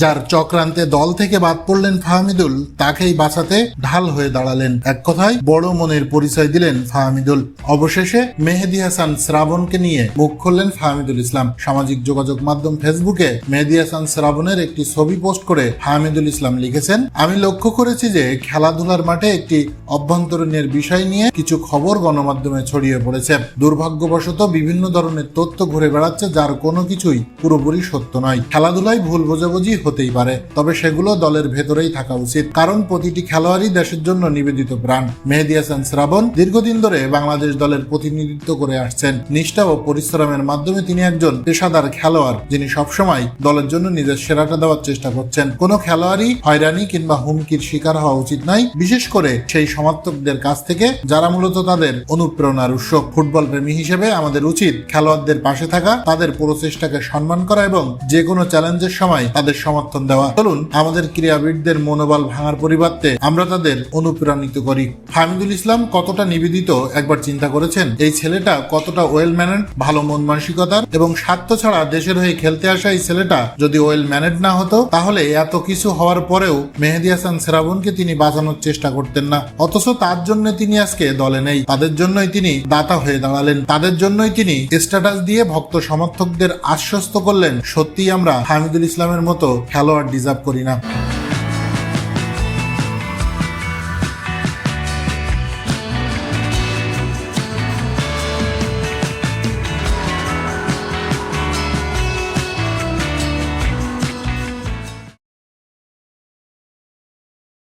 যার চক্রান্তে দল থেকে বাদ পড়লেন ফাহমিদুল, তাকেই বাঁচাতে ঢাল হয়ে দাঁড়ালেন। এক কথায়, বড় মনের পরিচয় দিলেন ফাহমিদুল। অবশেষে মেহেদি হাসান শ্রাবণকে নিয়ে মুখ খুললেন ফাহমিদুল ইসলাম। সামাজিক যোগাযোগ মাধ্যম ফেসবুকে মেহেদি হাসান শ্রাবণের একটি ছবি পোস্ট করে ফাহমিদুল ইসলাম লিখেছেন, আমি লক্ষ্য করেছি যে খেলাধুলার মাঠে একটি অভ্যন্তরীণের বিষয় নিয়ে কিছু খবর গণমাধ্যমে ছড়িয়ে পড়েছে। দুর্ভাগ্যবশত বিভিন্ন ধরনের তথ্য ঘুরে বেড়াচ্ছে, যার কোনো কিছুই পুরোপুরি সত্য নয়। খেলাধুলায় ভুল বোঝাবুঝি হতেই পারে, তবে সেগুলো দলের ভেতরেই থাকা উচিত। কারণ প্রতিটি খেলোয়াড়ই দেশের জন্য নিবেদিত প্রাণ। মেহেদি হাসান শ্রাবণ দীর্ঘদিন ধরে বাংলাদেশ দলের প্রতিনিধিত্ব করে আসছেন। নিষ্ঠা ও পরিশ্রমের মাধ্যমে তিনি একজন পেশাদার খেলোয়াড়, যিনি সবসময় দলের জন্য নিজের সেরাটা দেওয়ার চেষ্টা করছেন। কোনো খেলোয়াড়ই হয়রানি কিংবা হুমকির শিকার হওয়া উচিত নয়, বিশেষ করে সেই সমর্থকদের কাছ থেকে, যারা মূলত তাদের অনুপ্রেরণার উৎস। ফুটবল প্রেমী হিসেবে আমাদের উচিত খেলোয়াড়দের পাশে থাকা, তাদের প্রচেষ্টাকে সম্মান করা এবং যে কোনো চ্যালেঞ্জের সময় তাদের সমর্থন দেওয়া। চলুন, আমাদের ক্রীড়াবিদদের মনোবল ভাঙার পরিবর্তে আমরা তাদের অনুপ্রাণিত করি। হামিদুল ইসলাম কতটা নিবেদিত একবার চিন্তা করেছেন? এই ছেলেটা কতটা ওয়েল ম্যানেড ভালো মন মানসিকতার এবং স্বার্থ ছাড়া দেশের হয়ে খেলতে আসা এই ছেলেটা যদি ওয়েল ম্যানেড না হতো, তাহলে এত কিছু হওয়ার পরেও মেহেদি হাসান শ্রাবণকে তিনি বাঁচানোর চেষ্টা করতেন না। অথচ তার জন্য তিনি আজকে দলে নেই। তাদের জন্যই তিনি দাতা হয়ে দাঁড়ালেন। তাদের জন্যই তিনি স্ট্যাটাস দিয়ে ভক্ত সমর্থকদের আশ্বস্ত করলেন। সত্যি আমরা হামিদুল ইসলামের মতো খেলোয়াড় ডিজার্ভ করি না।